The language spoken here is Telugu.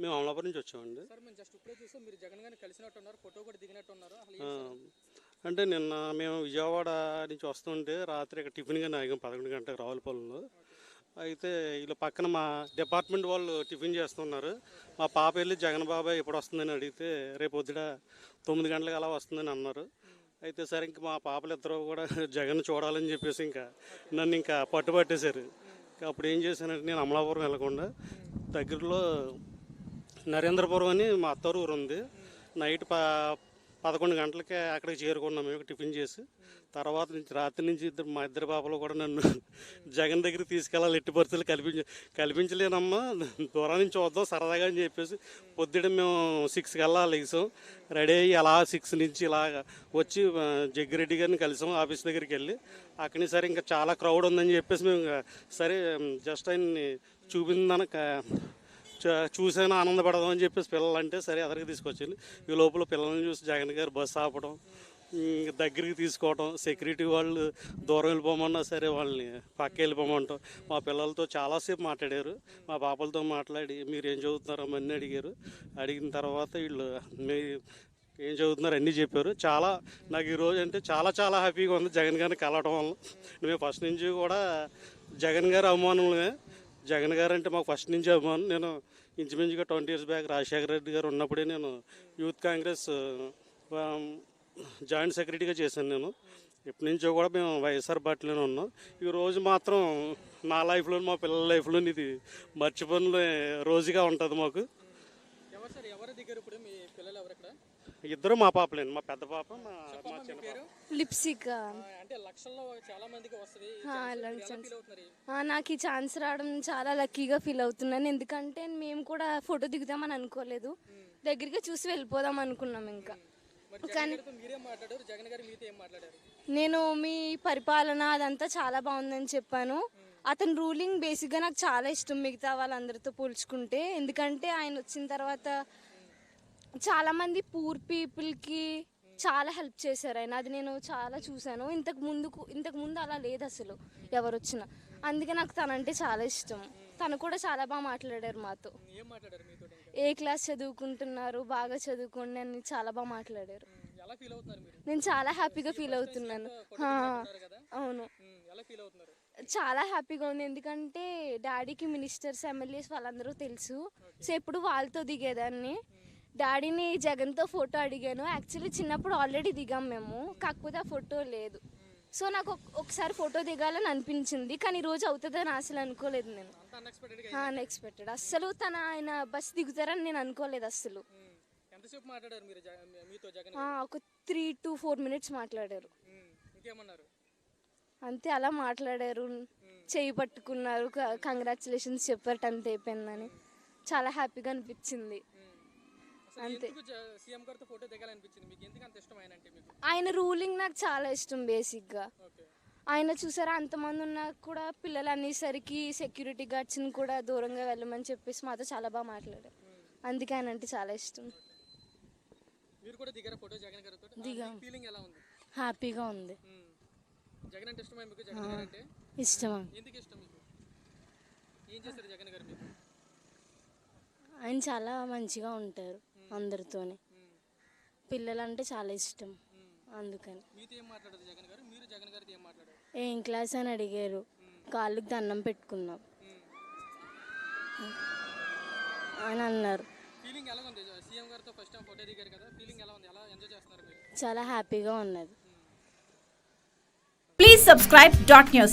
మేము అమలాపురం నుంచి వచ్చామండి. సార్ మేము జస్ట్ ఇప్పుడే చూసాం మీరు జగన్ గారిని కలిసినట్టు ఉన్నారు ఫోటో కూడా దిగినట్టు ఉన్నారు. అసలు ఆ, ఏం సార్? అంటే నిన్న మేము విజయవాడ నుంచి వస్తుంటే రాత్రి ఇక్కడ టిఫిన్ కానీ ఆగాం పదకొండు గంటలకు రావులపాలెంలో అయితే వీళ్ళు పక్కన మా డిపార్ట్మెంట్ వాళ్ళు టిఫిన్ చేస్తున్నారు. మా పాప వెళ్ళి జగన్ బాబాయ్ ఎప్పుడు వస్తుందని అడిగితే రేపు పొద్దుట తొమ్మిది గంటలకు అలా వస్తుందని అన్నారు. అయితే సరే ఇంక మా పాపలు ఇద్దరు కూడా జగన్ చూడాలని చెప్పేసి ఇంకా నన్ను ఇంకా పట్టుబట్టేశారు. ఇంకా అప్పుడు ఏం చేశానంటే నేను అమలాపురం వెళ్ళకుండా దగ్గరలో నరేంద్రపురం అని మా అత్తారు ఊరు ఉంది. నైట్ ప పదకొండు గంటలకే అక్కడికి చేరుకున్నాం. మేము టిఫిన్ చేసి. తర్వాత నుంచి రాత్రి నుంచి ఇద్దరు మా ఇద్దరు పాపలు కూడా నన్ను జగన్ దగ్గరికి తీసుకెళ్ళాలి. ఎట్టి పరిస్థితులు కల్పించ కల్పించలేనమ్మా. దూరం నుంచి వద్దాం సరదాగా అని చెప్పేసి పొద్దుట మేము సిక్స్కి వెళ్ళాలి లేసాం. రెడీ అయ్యి అలా సిక్స్ నుంచి ఇలా వచ్చి జగ్గిరెడ్డి గారిని కలిసాం ఆఫీస్ దగ్గరికి వెళ్ళి. అక్కడి సరే ఇంకా చాలా క్రౌడ్ ఉందని చెప్పేసి మేము సరే జస్ట్ ఆయన్ని చూపిందని చూసాను ఆనందపడదాం అని చెప్పేసి పిల్లలు అంటే సరే ఎదరికి తీసుకొచ్చింది ఈ లోపల పిల్లల్ని చూసి జగన్ గారు బస్సు ఆపడం దగ్గరికి తీసుకోవడం సెక్యూరిటీ వాళ్ళు దూరం వెళ్ళిపోమన్నా సరే వాళ్ళని పక్క వెళ్ళిపోమంటాం. మా పిల్లలతో చాలాసేపు మాట్లాడారు. మా పాపలతో మాట్లాడి మీరు ఏం చదువుతున్నారో? అన్నీ అడిగారు. అడిగిన తర్వాత వీళ్ళు మీ ఏం చదువుతున్నారు అన్నీ చెప్పారు. చాలా నాకు ఈరోజు అంటే చాలా చాలా హ్యాపీగా ఉంది జగన్ గారిని కలవడం వల్ల. మేము ఫస్ట్ నుంచి కూడా జగన్ గారి అభిమానులమే. జగన్ గారు అంటే మాకు ఫస్ట్ నుంచి అభిమానం. నేను ఇంచుమించుగా twenty years back Rajasekhara Reddy గారు ఉన్నప్పుడే నేను యూత్ కాంగ్రెస్ జాయింట్ సెక్రటరీగా చేశాను నేను. ఇప్పటి నుంచో కూడా మేము వైఎస్ఆర్ పార్టీలోనే ఉన్నాం. ఈ రోజు మాత్రం నా లైఫ్లో మా పిల్లల లైఫ్లో ఇది మర్చిపోయిన రోజుగా ఉంటుంది మాకు. ఎవరు సార్? ఇప్పుడు మీ పిల్లలు ఎవరు ఇద్దరు మా పాపలేండి మా పెద్ద పాప మా చిన్న పాప. లిప్సిక్. అంటే లక్షల్లో చాలా మందికి వస్తుంది. ఈ ఛాన్స్ ఎలా అవుతున్నారు? ఆ, నాకు ఈ ఛాన్స్ రావడం చాలా లక్కీగా ఫీల్ అవుతున్నాను. ఎందుకంటే మేము కూడా ఫోటో దిగుదామని అనుకోలేదు. దగ్గరికి చూసి వెళ్ళిపోదాం అనుకున్నాం ఇంకా. మరి జగన్ గారితో మీరేం మాట్లాడారు? జగన్ గారు మీతో ఏం మాట్లాడారు? నేను మీ పరిపాలన అదంతా చాలా బాగుందని చెప్పాను. అతని రూలింగ్ బేసిక్గా నాకు చాలా ఇష్టం మిగతా వాళ్ళందరితో పోల్చుకుంటే. ఎందుకంటే ఆయన వచ్చిన తర్వాత చాలా మంది పూర్ పీపుల్కి చాలా హెల్ప్ చేశారు ఆయన. అది నేను చాలా చూశాను. ఇంతకు ముందుకు ఇంతకు ముందు అలా లేదు అసలు ఎవరు వచ్చినా అందుకే నాకు తనంటే చాలా ఇష్టం. తను కూడా చాలా బాగా మాట్లాడారు మాతో. ఏం క్లాస్ చదువుకుంటున్నారు బాగా చదువుకోండి అని చాలా బాగా మాట్లాడారు. నేను చాలా హ్యాపీగా ఫీల్ అవుతున్నాను. అవును. చాలా హ్యాపీగా ఉంది. ఎందుకంటే డాడీకి మినిస్టర్స్ ఎమ్మెల్యేస్ వాళ్ళందరూ తెలుసు. సో ఎప్పుడు వాళ్ళతో దిగేదాన్ని. డాడీని జగన్తో ఫోటో అడిగాను. యాక్చువల్లీ చిన్నప్పుడు ఆల్రెడీ దిగాం మేము. కాకపోతే ఆ ఫోటో లేదు. సో నాకు ఒక- ఒకసారి ఫోటో దిగాలని అనిపించింది. కానీ ఈ రోజు అవుతుందని అసలు అనుకోలేదు నేను. అన్ఎక్స్పెక్టెడ్ అస్సలు తన ఆయన బస్ దిగుతారని నేను అనుకోలేదు ఆ, ఒక త్రీ టు ఫోర్ మినిట్స్ మాట్లాడారు. అంతే అలా మాట్లాడారు. చేయి పట్టుకున్నారు. కంగ్రాచులేషన్స్ చెప్పారు టెన్త్ అయిపోయిందని. చాలా హ్యాపీగా అనిపించింది. అసలు ఎందుకు జ- సీఎం గారితో ఫోటో దిగాలనిపించింది? మీకు ఎందుకు అంత ఇష్టం ఆయన అంటే మీకు? ఆయన రూలింగ్ నాకు చాలా ఇష్టం బేసిక్గా. ఆయన చూసారా అంతమంది ఉన్నా కూడా పిల్లలు అనేసరికి సెక్యూరిటీ గార్డ్స్ని కూడా దూరంగా వెళ్ళమని చెప్పేసి మాతో చాలా బాగా మాట్లాడారు. అందుకే ఆయన అంటే చాలా ఇష్టం. మీరు కూడా దిగారా ఫోటో జగన్ గారితో? దిగాం. ఫీలింగ్ ఎలా ఉంది? హ్యాపీగా ఉంది. జగన్ అంటే ఇష్టమా మీకు జగన్ గారు అంటే? ఇష్టం. ఎందుకు ఇష్టం మీకు? ఏం చేశారు జగన్ గారు మీకు? ఆయన చాలా మంచిగా ఉంటారు. అందరితోని. ఉమ్, పిల్లలంటే చాలా ఇష్టం. అందుకని. మీతో ఏం మాట్లాడారు జగన్ గారు? మీరు జగన్ గారితో ఏం మాట్లాడారు? ఏం క్లాస్ అని అడిగారు. కాళ్ళకి దండం పెట్టుకున్నాం. అని అన్నారు. ఫీలింగ్ ఎలా ఉంది? సీఎం గారితో ఫస్ట్ టైం ఫోటో దిగారు కదా ఫీలింగ్ ఎలా ఉంది? ఎలా ఎంజాయ్ చేస్తున్నారు మీరు? చాలా హ్యాపీగా ఉన్నది. Please subscribe dot news.